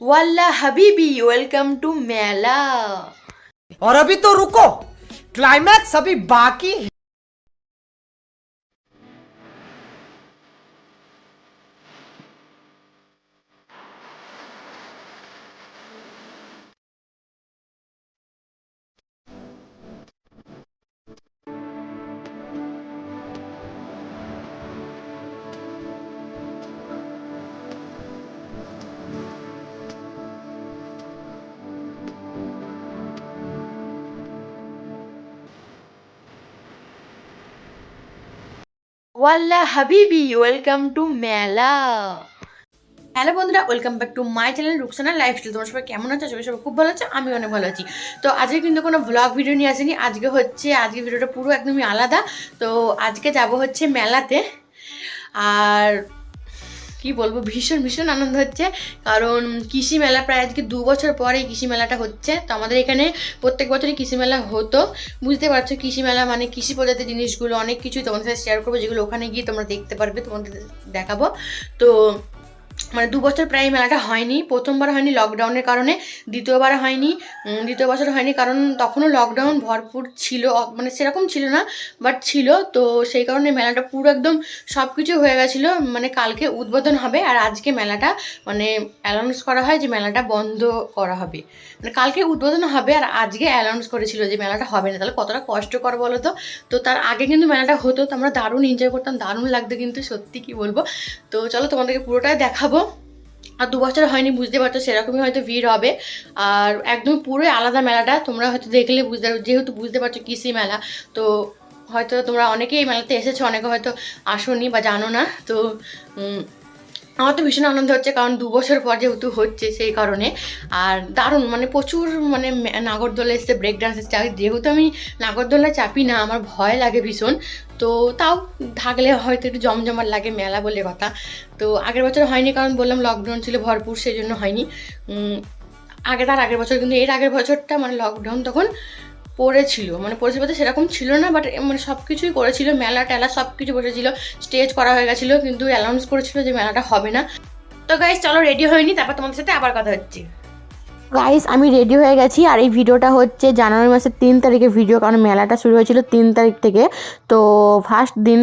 वाला Habibi welcome to मेला। और अभी तो रुको क्लाइमैक्स अभी बाकी है ওয়াল্লা হাবিবি, ওয়েলকাম টু মেলা। হ্যালো বন্ধুরা, welcome back to my channel Ruksana lifestyle. তোমার সবাই কেমন আছো? সবাই সবাই খুব ভালো আছে আমি অনেক ভালো আছি। তো আজকে কিন্তু কোনো ব্লগ ভিডিও নিয়ে আসেনি। আজকে হচ্ছে আজকে ভিডিওটা পুরো একদমই আলাদা। তো আজকে যাব হচ্ছে মেলাতে। আর কি বলব, ভীষণ ভীষণ আনন্দ হচ্ছে। কারণ কৃষি মেলা প্রায় আজকে দু বছর পরে কৃষি মেলাটা হচ্ছে। তো আমাদের এখানে প্রত্যেক বছরই কৃষি মেলা হতো। বুঝতে পারছ, কৃষি মেলা মানে কৃষি প্রজাতির জিনিসগুলো অনেক কিছুই তোমাদের সাথে শেয়ার করব, যেগুলো ওখানে গিয়ে তোমরা দেখতে পারবে, তোমাদের দেখাবো। তো মানে দু বছর প্রায় মেলাটা হয়নি। প্রথমবার হয়নি লকডাউনের কারণে, দ্বিতীয়বার হয়নি দ্বিতীয় বছর হয়নি কারণ তখনও লকডাউন ভরপুর ছিল মানে সেরকম ছিল না বাট ছিল। তো সেই কারণে মেলাটা পুরো একদম সব কিছু হয়ে গেছিল। মানে কালকে উদ্বোধন হবে আর আজকে মেলাটা মানে অ্যানাউন্স করা হয় যে মেলাটা বন্ধ করা হবে। মানে কালকে উদ্বোধন হবে আর আজকে অ্যানাউন্স করেছিল যে মেলাটা হবে না। তাহলে কতটা কষ্টকর বলো তো? তো তার আগে কিন্তু মেলাটা হতো, তো আমরা দারুণ এনজয় করতাম, দারুণ লাগতো কিন্তু, সত্যি কি বলব? তো চলো তোমাদেরকে পুরোটাই দেখাবো। আর দু বছর হয়নি, বুঝতে পারতো সেরকমই হয়তো ভিড় হবে। আর একদম পুরোই আলাদা মেলাটা, তোমরা হয়তো দেখলে বুঝতে যেহেতু বুঝতে পারছ কৃষি মেলা, তো হয়তো তোমরা অনেকেই মেলাতে এসেছ, অনেকে হয়তো আসোনি বা জানো না, তো আমার তো ভীষণ আনন্দ হচ্ছে, কারণ দু বছর পর যেহেতু হচ্ছে সেই কারণে। আর দারুণ মানে প্রচুর মানে নাগরদোলা এসছে ব্রেক ডান্স এসছে। যেহেতু আমি নাগরদোলায় চাপি না, আমার ভয় লাগে ভীষণ। তো তাও থাকলে হয়তো একটু জমজমাট লাগে, মেলা বলে কথা। তো আগের বছর হয়নি, কারণ বললাম লকডাউন ছিল ভরপুর, সেই জন্য হয়নি। আগে তার আগের বছর, কিন্তু এর আগের বছরটা মানে লকডাউন তখন পড়েছিল মানে পড়েছিল বলতে সেরকম ছিল না বাট মানে সব কিছুই করেছিল, মেলা টেলা সব কিছু বসেছিল স্টেজ করা হয়ে গেছিল, কিন্তু অ্যানাউন্স করেছিল যে মেলাটা হবে না। তো গাইজ চলো রেডি হয়নি, তারপর তোমাদের সাথে আবার কথা হচ্ছে। গাইস আমি রেডি হয়ে গেছি, আর এই ভিডিওটা হচ্ছে জানুয়ারি মাসের তিন তারিখে ভিডিও কারণ মেলাটা শুরু হয়েছিল তিন তারিখ থেকে। তো ফার্স্ট দিন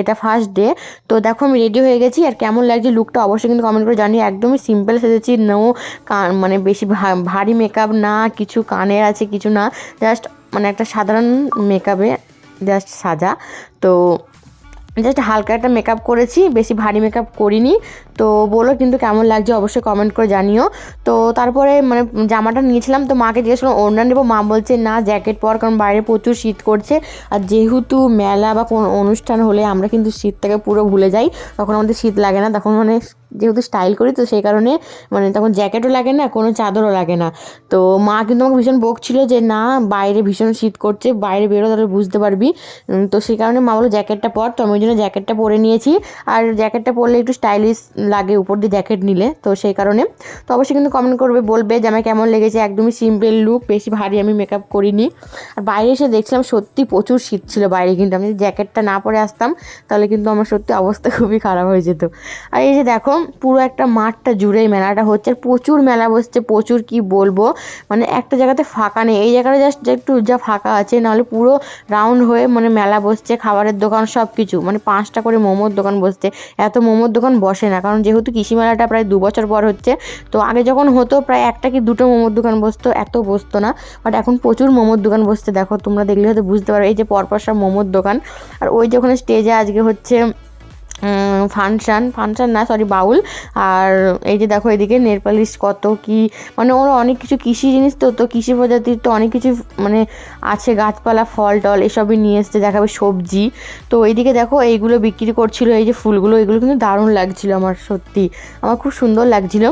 এটা ফার্স্ট ডে তো দেখো আমি রেডি হয়ে গেছি, আর কেমন লাগছে লুকটা অবশ্যই কিন্তু কমেন্ট করে জানিয়ে একদমই সিম্পল সেজেছি নো মানে বেশি ভারী মেকআপ না, কিছু কানের আছে, কিছু না জাস্ট মানে একটা সাধারণ মেকআপে জাস্ট সাজা। তো জাস্ট হালকা একটা মেকআপ করেছি, বেশি ভারী মেকআপ করিনি। তো বলো কিন্তু কেমন লাগছে অবশ্যই কমেন্ট করে জানিও। তো তারপরে মানে জামাটা নিয়েছিলাম, তো মাকে জিজ্ঞেস করলাম, ওড়না নেব? মা বলছে, না জ্যাকেট পর, কারণ বাইরে প্রচুর শীত করছে। আর যেহেতু মেলা বা কোনো অনুষ্ঠান হলে আমরা কিন্তু শীতটাকে পুরো ভুলে যাই, তখন আমাদের শীত লাগে না। তখন মানে যেহেতু স্টাইল করি, তো সেই কারণে মানে তখন জ্যাকেটও লাগে না, কোনো চাদরও লাগে না। তো মা কিন্তু আমাকে ভীষণ বকছিল যে, না, বাইরে ভীষণ শীত করছে, বাইরে বেরো, তাহলে বুঝতে পারবি। তো সেই কারণে মা বলো জ্যাকেটটা পর। তো আমি ওই জন্য জ্যাকেটটা পরে নিয়েছি। আর জ্যাকেটটা পরলে একটু স্টাইলিশ লাগে, উপর দিয়ে জ্যাকেট নিলে, তো সেই কারণে। তো অবশ্যই কিন্তু কমেন্ট করবে, বলবে যে আমার কেমন লেগেছে, একদমই সিম্পল লুক বেশি ভারী আমি মেকআপ করিনি। আর বাইরে এসে দেখছিলাম সত্যি প্রচুর শীত ছিল বাইরে, কিন্তু আমি যদি জ্যাকেটটা না পরে আসতাম, তাহলে কিন্তু আমার সত্যি অবস্থা খুবই খারাপ হয়ে যেত। আর এই যে দেখো, পুরো একটা মাঠটা জুড়ে এই মেলাটা হচ্ছে, আর প্রচুর মেলা বসছে, প্রচুর কি বলব মানে একটা জায়গাতে ফাঁকা নেই। এই জায়গাটা জাস্ট একটু যা ফাঁকা আছে, নাহলে পুরো রাউন্ড হয়ে মানে মেলা বসছে, খাবারের দোকান সব কিছু মানে পাঁচটা করে মোমোর দোকান বসছে। এত মোমোর দোকান বসে না, কারণ যেহেতু কৃষি মেলাটা প্রায় দু বছর পর হচ্ছে, তো আগে যখন হতো প্রায় একটা কি দুটো মোমোর দোকান বসতো, এত বসতো না। বাট এখন প্রচুর মোমোর দোকান বসতে দেখো তোমরা দেখলে হয়তো বুঝতে পারো এই যে পরপর সব মোমোর দোকান। আর ওই যে ওখানে স্টেজে আজকে হচ্ছে ফাংশান ফাংশান না সরি বাউল। আর এই যে দেখো এদিকে নেলপালিশ কত কি মানে ওরা অনেক কিছু কৃষি জিনিস তো তো কৃষি প্রজাতির তো অনেক কিছু মানে আছে, গাছপালা, ফল, টল, এসবই নিয়ে এসছে, দেখাবে সবজি। তো এইদিকে দেখো এইগুলো বিক্রি করছিল, এই যে ফুলগুলো, এগুলো কিন্তু দারুণ লাগছিল আমার, সত্যি। আমার খুব সুন্দর লাগছিল।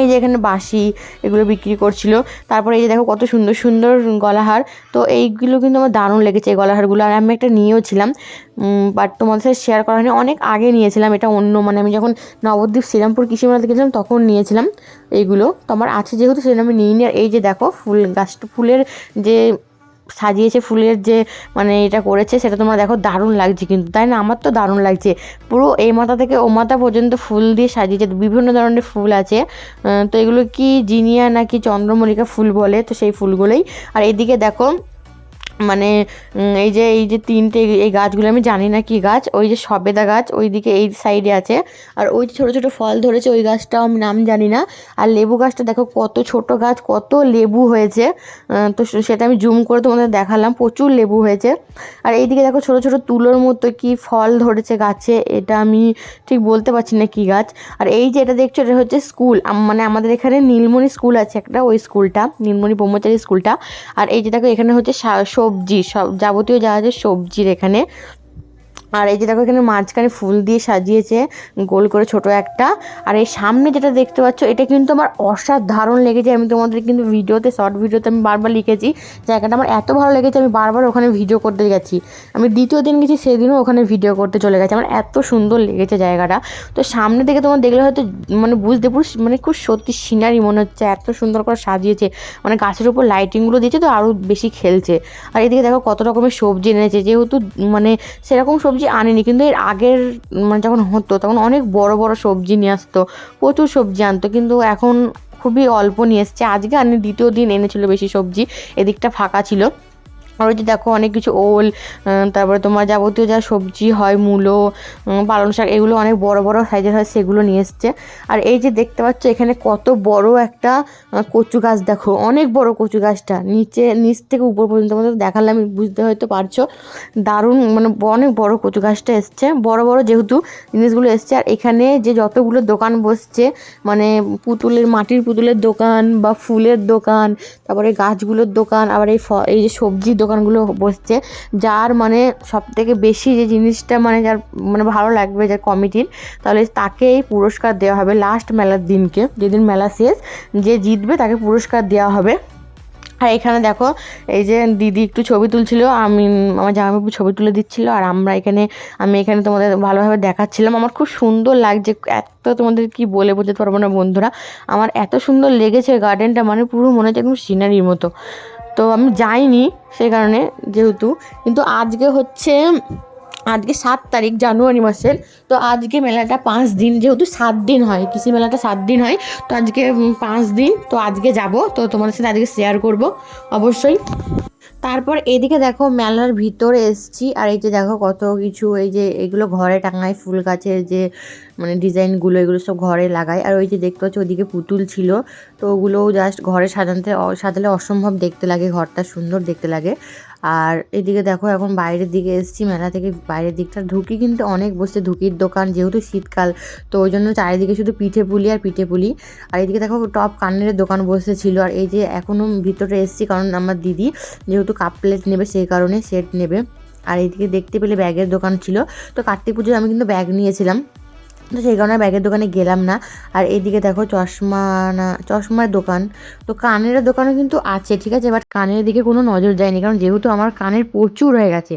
এই যে এখানে বাঁশি এগুলো বিক্রি করছিল। তারপরে এই যে দেখো কত সুন্দর সুন্দর গলাহার। তো এইগুলো কিন্তু আমার দারুণ লেগেছে এই গলাহারগুলো। আর আমি একটা নিয়েও ছিলাম বাট তোমাদের সাথে শেয়ার করা হয়নি। অনেক আগে নিয়েছিলাম, এটা অন্য মানে আমি যখন নবদ্বীপ শ্রীরামপুর কৃষি মেলাতে গেছিলাম তখন নিয়েছিলাম এইগুলো। তো আমার আছে যেহেতু সেটা আমি নিইনি। আর এই যে দেখো ফুল গাছটা, ফুলের যে সাজিয়েছে ফুলের যে মানে এটা করেছে, সেটা তোমরা দেখো দারুণ লাগছে কিন্তু, তাই না? আমার তো দারুণ লাগছে। পুরো এই মাথা থেকে ও মাথা পর্যন্ত ফুল দিয়ে সাজিয়েছে, বিভিন্ন ধরনের ফুল আছে। তো এগুলো কি জিনিয়া নাকি চন্দ্রমল্লিকা ফুল বলে, তো সেই ফুলগুলোই। আর এদিকে দেখো মানে এই যে এই যে তিনটে, এই- গাছগুলো, আমি জানি না কি গাছ, ওই যে সবেদা গাছ, ওইদিকে এই সাইডে আছে। আর ওই যে ছোটো ছোটো ফল ধরেছে, ওই গাছটাও আমি নাম জানি না। আর লেবু গাছটা দেখো, কত ছোট গাছ, কত লেবু হয়েছে। তো সেটা আমি জুম করে তোমাদের দেখালাম, প্রচুর লেবু হয়েছে। আর এইদিকে দেখো, ছোট ছোট তুলোর মতো কি ফল ধরেছে গাছে, এটা আমি ঠিক বলতে পারছি না কি গাছ। আর এই যে এটা দেখছ, এটা হচ্ছে স্কুল মানে আমাদের এখানে নীলমণি স্কুল আছে একটা, ওই স্কুলটা, নীলমণি ব্রহ্মচারী স্কুলটা। আর এই যে দেখো, এখানে হচ্ছে সবজি সব যাবতীয় যা আছে সবজির এখানে আর এই যে দেখো এখানে মাঝখানে ফুল দিয়ে সাজিয়েছে, গোল করে ছোট একটা। আর এই সামনে যেটা দেখতে পাচ্ছ, এটা কিন্তু আমার অসাধারণ লেগেছে। আমি তোমাদের কিন্তু ভিডিওতে শর্ট ভিডিওতে আমি বারবার লিখেছি, জায়গাটা আমার এত ভালো লেগেছে, আমি বারবার ওখানে ভিডিও করতে গেছি। আমি দ্বিতীয় দিন গেছি, সেদিনও ওখানে ভিডিও করতে চলে গেছি। আমার এত সুন্দর লেগেছে জায়গাটা। তো সামনে থেকে তোমার দেখলে হয়তো মানে বুঝতে পুরো মানে খুব সত্যি সিনারি মনে হচ্ছে, এত সুন্দর করে সাজিয়েছে। মানে গাছের উপর লাইটিংগুলো দিয়েছে তো আরও বেশি খেলছে। আর এদিকে দেখো কত রকমের সবজি এনেছে। যেহেতু মানে সেরকম সবজি আনেনি, কিন্তু এর আগের মানে যখন হতো, তখন অনেক বড় বড় সবজি নিয়ে আসতো, প্রচুর সবজি আনতো, কিন্তু এখন খুবই অল্প নিয়ে এসছে। আজকে আনি, দ্বিতীয় দিন এনেছিল বেশি সবজি, এদিকটা ফাঁকা ছিল। আর ওই যে দেখো অনেক কিছু ওল তারপরে তোমার যাবতীয় যা সবজি হয়, মূলো পালং শাক, এগুলো অনেক বড় বড় সাইজের হয়, সেগুলো নিয়ে এসছে। আর এই যে দেখতে পাচ্ছ, এখানে কত বড় একটা কচু গাছ দেখো, অনেক বড় কচু গাছটা। নিচে, নিচ থেকে উপর পর্যন্ত দেখালে আমি বুঝতে হয়তো পারছ। দারুণ মানে অনেক বড় কচু গাছটা এসছে। বড় বড় যেহেতু জিনিসগুলো এসছে, আর এখানে যে যতগুলো দোকান বসছে মানে পুতুলের, মাটির পুতুলের দোকান বা ফুলের দোকান, তারপরে গাছগুলোর দোকান, আবার এই এই যে সবজির দোকানগুলো বসছে, যার মানে সব থেকে বেশি যে জিনিসটা মানে যার মানে ভালো লাগবে যার কমিটির, তাহলে তাকে এই পুরস্কার দেওয়া হবে লাস্ট মেলার দিনকে, যেদিন মেলা শেষ, যে জিতবে তাকে পুরস্কার দেওয়া হবে। আর এখানে দেখো, এই যে দিদি একটু ছবি তুলছিল, আমি, আমার জামাইবাবু ছবি তুলে দিচ্ছিল, আর আমরা এখানে, আমি এখানে তোমাদের ভালোভাবে দেখাচ্ছিলাম। আমার খুব সুন্দর লাগছে, এত তোমাদের কি বলে বোঝাতে পারব না বন্ধুরা। আমার এত সুন্দর লেগেছে গার্ডেনটা মানে পুরো মনে হচ্ছে একদম সিনারির মতো। তো আমি যাইনি সেই কারণে যেহেতু। কিন্তু আজকে হচ্ছে, আজকে সাত তারিখ জানুয়ারি মাসের, তো আজকে মেলাটা পাঁচ দিন যেহেতু সাত দিন হয়, কৃষি মেলাটা সাত দিন হয়, তো আজকে পাঁচ দিন, তো আজকে যাব। তো তোমাদের সাথে আজকে শেয়ার করব, অবশ্যই। তারপর এদিকে দেখো মেলার ভিতরে এসছি, আর এই যে দেখো কত কিছু, এই যে এগুলো ঘরে টাঙায় ফুল গাছের যে মানে ডিজাইনগুলো এগুলো সব ঘরে লাগায় আর ওই যে দেখতে পাচ্ছ ওদিকে পুতুল ছিল, তো ওগুলোও জাস্ট ঘরে সাজাতে অ- সাজালে অসম্ভব দেখতে লাগে, ঘরটা সুন্দর দেখতে লাগে। আর এদিকে দেখো এখন বাইরের দিকে এসছি, মেলা থেকে বাইরের দিকটা ঢুকি কিন্তু অনেক বসছে ঢুকির দোকান যেহেতু শীতকাল, তো ওই জন্য চারিদিকে শুধু পিঠে পুলি আর পিঠে পুলি। আর এদিকে দেখো টপ কান্নের দোকান বসেছিল, আর এই যে এখনও ভিতরে এসছি কারণ আমার দিদি যেহেতু কাপ প্লেট নেবে সেই কারণে সেট নেবে। আর এইদিকে দেখতে পেলে ব্যাগের দোকান ছিল, তো কার্তিক পুজোয় আমি কিন্তু ব্যাগ নিয়েছিলাম। তো সেই কারণে ব্যাগের দোকানে গেলাম না। আর এদিকে দেখো চশমা না, চশমার দোকান। তো কানের দোকানও কিন্তু আছে, ঠিক আছে? বাট কানের দিকে কোনো নজর যায়নি, কারণ যেহেতু আমার কানের প্রচুর হয়ে গেছে।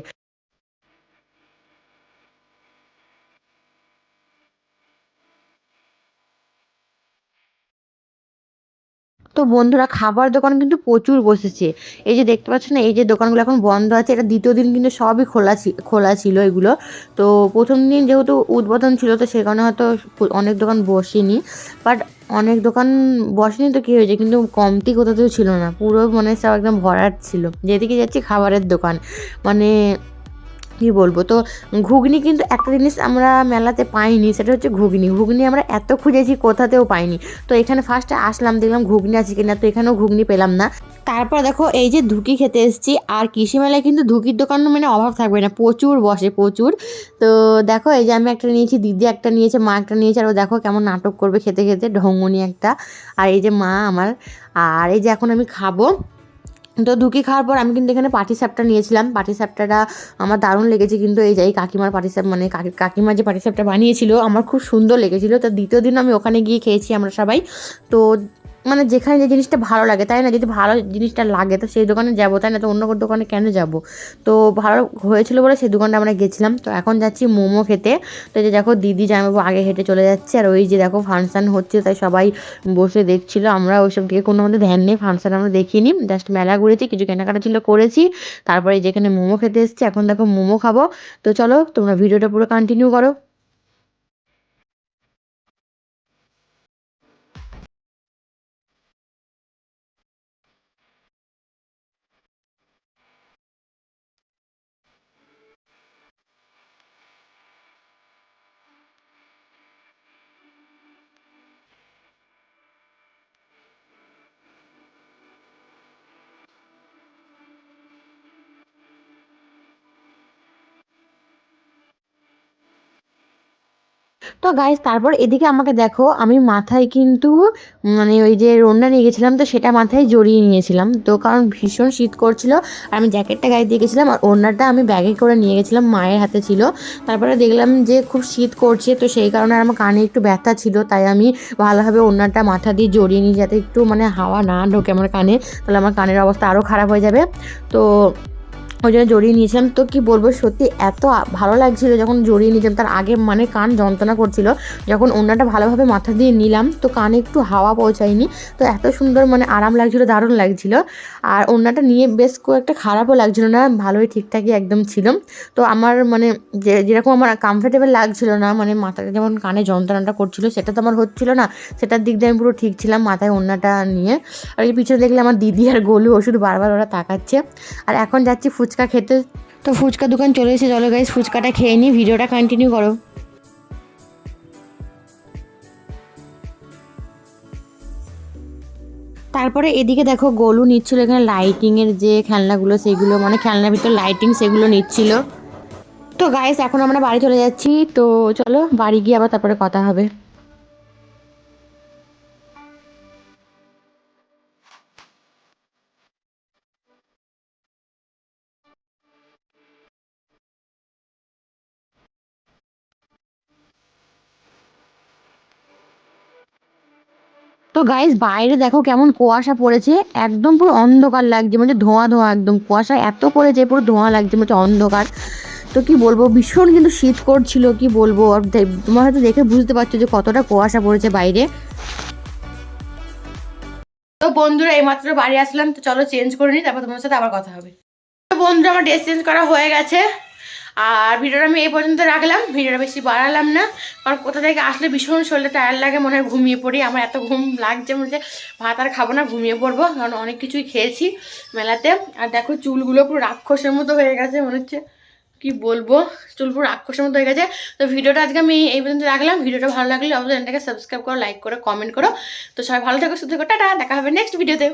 তো বন্ধুরা খাবার দোকান কিন্তু প্রচুর বসেছে। এই যে দেখতে পাচ্ছ না, এই যে দোকানগুলো এখন বন্ধ আছে, এটা দ্বিতীয় দিন কিন্তু সবই খোলা খোলা ছিল এগুলো। তো প্রথম দিন যেহেতু উদ্বোধন ছিল, তো সে কারণে হয়তো অনেক দোকান বসেনি। বাট অনেক দোকান বসেনি তো কী হয়েছে, কিন্তু কমতি কোথাতেও ছিল না। পুরো মানে সব একদম ভরাট ছিল। যেদিকে যাচ্ছি খাবারের দোকান। মানে কী বলব? তো ঘুগনি কিন্তু একটা জিনিস আমরা মেলাতে পাইনি, সেটা হচ্ছে ঘুগনি। ঘুগনি আমরা এত খুঁজেছি কোথাতেও পাইনি। তো এখানে ফার্স্টে আসলাম, দেখলাম ঘুগনি আছে কিনা, তো এখানেও ঘুগনি পেলাম না। তারপর দেখো, এই যে ধুকি খেতে এসেছি। আর কৃষি মেলায় কিন্তু ধুকির দোকান মানে অভাব থাকবে না, প্রচুর বসে, প্রচুর। তো দেখো, এই যে আমি একটা নিয়েছি, দিদি একটা নিয়েছে, মা একটা নিয়েছে, আর ও দেখো কেমন নাটক করবে খেতে খেতে, ঢঙ্গনি একটা। আর এই যে মা আমার, আর এই যে এখন আমি খাব। তো ঢুকি খাওয়ার পর আমি কিন্তু এখানে পাটি সাপটা নিয়েছিলাম। পাটি সাপটাটা আমার দারুণ লেগেছে কিন্তু এই যাই কাকিমার পাটি সাপ মানে কাকিমার কাকিমা যে পাটি সাপটা বানিয়েছিল, আমার খুব সুন্দর লেগেছিলো। তো দ্বিতীয় দিন আমি ওখানে গিয়ে খেয়েছি আমরা সবাই। তো মানে যেখানে যে জিনিসটা ভালো লাগে, তাই না? যদি ভালো জিনিসটা লাগে, তো সেই দোকানে যাব, তাই না? তো অন্য কোনো দোকানে কেন যাব? তো ভালো হয়েছিল বলে সেই দোকানটা আমরা গেছিলাম। তো এখন যাচ্ছি মোমো খেতে। তো যে দেখো দিদি জামাইবাবু আগে হেঁটে চলে যাচ্ছে, আর ওই যে দেখো ফাংশান হচ্ছে, তাই সবাই বসে দেখছিল। আমরা ওইসব দিকে কোনো আমাদের ধ্যান নেই, ফাংশান আমরা দেখিনি। জাস্ট মেলা ঘুরেছি, কিছু কেনাকাটা ছিল করেছি। তারপরে যেখানে মোমো খেতে এসেছি, এখন দেখো মোমো খাব। তো চলো, তোমরা ভিডিওটা পুরো কন্টিনিউ করো। তো গাইস তারপর এদিকে আমাকে দেখো, আমি মাথায় কিন্তু মানে ওই যে রোনটা নিয়ে গেছিলাম, তো সেটা মাথায় জড়িয়ে নিয়েছিলাম। তো কারণ ভীষণ শীত করছিল, আর আমি জ্যাকেটটা গায়ে দিয়ে গেছিলাম, আর ওড়নাটা আমি ব্যাগে করে নিয়ে গেছিলাম, মায়ের হাতে ছিল। তারপরে দেখলাম যে খুব শীত করছে, তো সেই কারণে আমার কানে একটু ব্যথা ছিল, তাই আমি ভালোভাবে ওড়নাটা মাথা দিয়ে জড়িয়ে নিই, যাতে একটু মানে হাওয়া না ঢোকে আমার কানে, তাহলে আমার কানের অবস্থা আরও খারাপ হয়ে যাবে। তো ওই জন্য জড়িয়ে নিয়েছিলাম। তো কি বলব, সত্যি এত ভালো লাগছিল যখন জড়িয়ে নিয়েছিলাম। তার আগে মানে কান যন্ত্রণা করছিল। যখন ওনাটা ভালোভাবে মাথা দিয়ে নিলাম, তো কানে একটু হাওয়া পৌঁছায়নি। তো এত সুন্দর মানে আরাম লাগছিল, দারুণ লাগছিল। আর ওনাটা নিয়ে বেশ খুব একটা খারাপও লাগছিল না, ভালোই ঠিকঠাকই একদম ছিল। তো আমার মানে যে, যেরকম আমার কমফোর্টেবল লাগছিল না মানে মাথাটা যেমন কানে যন্ত্রণাটা করছিল, সেটা তো আমার হচ্ছিল না। সেটার দিক দিয়ে আমি পুরো ঠিক ছিলাম মাথায় ওড়নাটা নিয়ে। আর এই পিছনে দেখলে আমার দিদি আর গোলু ওষুধ বারবার ওরা তাকাচ্ছে। আর এখন যাচ্ছি ফুচকা খেতে। তো ফুচকা দোকান চলে এসে, চলো গাইস ফুচকাটা খেয়ে নিই, ভিডিওটা কন্টিনিউ করো। তারপরে এদিকে দেখো গোলু নিচ্ছিল এখানে লাইটিংয়ের যে খেলনাগুলো, সেগুলো মানে খেলনার ভিতর লাইটিং সেগুলো নিচ্ছিল। তো গাইস এখন আমরা বাড়ি চলে যাচ্ছি, তো চলো বাড়ি গিয়ে আবার তারপরে কথা হবে। তো গাইস বাইরে দেখো কেমন কুয়াশা পড়েছে। একদম পুরো অন্ধকার লাগছে মানে ধোঁয়া ধোঁয়া একদম। কুয়াশা এত পড়েছে, পুরো ধোঁয়া লাগছে মানে অন্ধকার। তো কি বলব, ভীষণ কিন্তু শীত করছিল, কি বলব? আর তোমরা হয়তো দেখে বুঝতে পারছ যে কতটা কুয়াশা পড়েছে বাইরে। তো বন্ধুরা, এইমাত্র বাড়ি আসলাম, তো চলো চেঞ্জ করে নিই, তারপর তোমার সাথে আবার কথা হবে। তো বন্ধুরা, আমার ড্রেস চেঞ্জ করা হয়ে গেছে। আর ভিডিওটা আমি এই পর্যন্ত রাখলাম। ভিডিওটা বেশি বাড়ালাম না। কারণ কোথা থেকে আসলে ভীষণ শরীরে টায়ার লাগে, মনে হয় ঘুমিয়ে পড়ি। আমার এত ঘুম লাগছে হচ্ছে ভাত আর খাব না, ঘুমিয়ে পড়ব। কারণ অনেক কিছুই খেয়েছি মেলাতে। আর দেখো চুলগুলো পুরো রাক্ষসের মতো হয়ে গেছে মনে হচ্ছে। কি বলব? চুল পুরো রাক্ষসের মতো হয়ে গেছে। তো ভিডিওটা আজকে আমি এই পর্যন্ত রাখলাম। ভিডিওটা ভালো লাগলে অবশ্যই চ্যানেলটাকে সাবস্ক্রাইব করো লাইক করো কমেন্ট করো। তো সবাই ভালো থেকো, সুস্থ থেকো। টাটা! দেখা হবে নেক্সট ভিডিওতে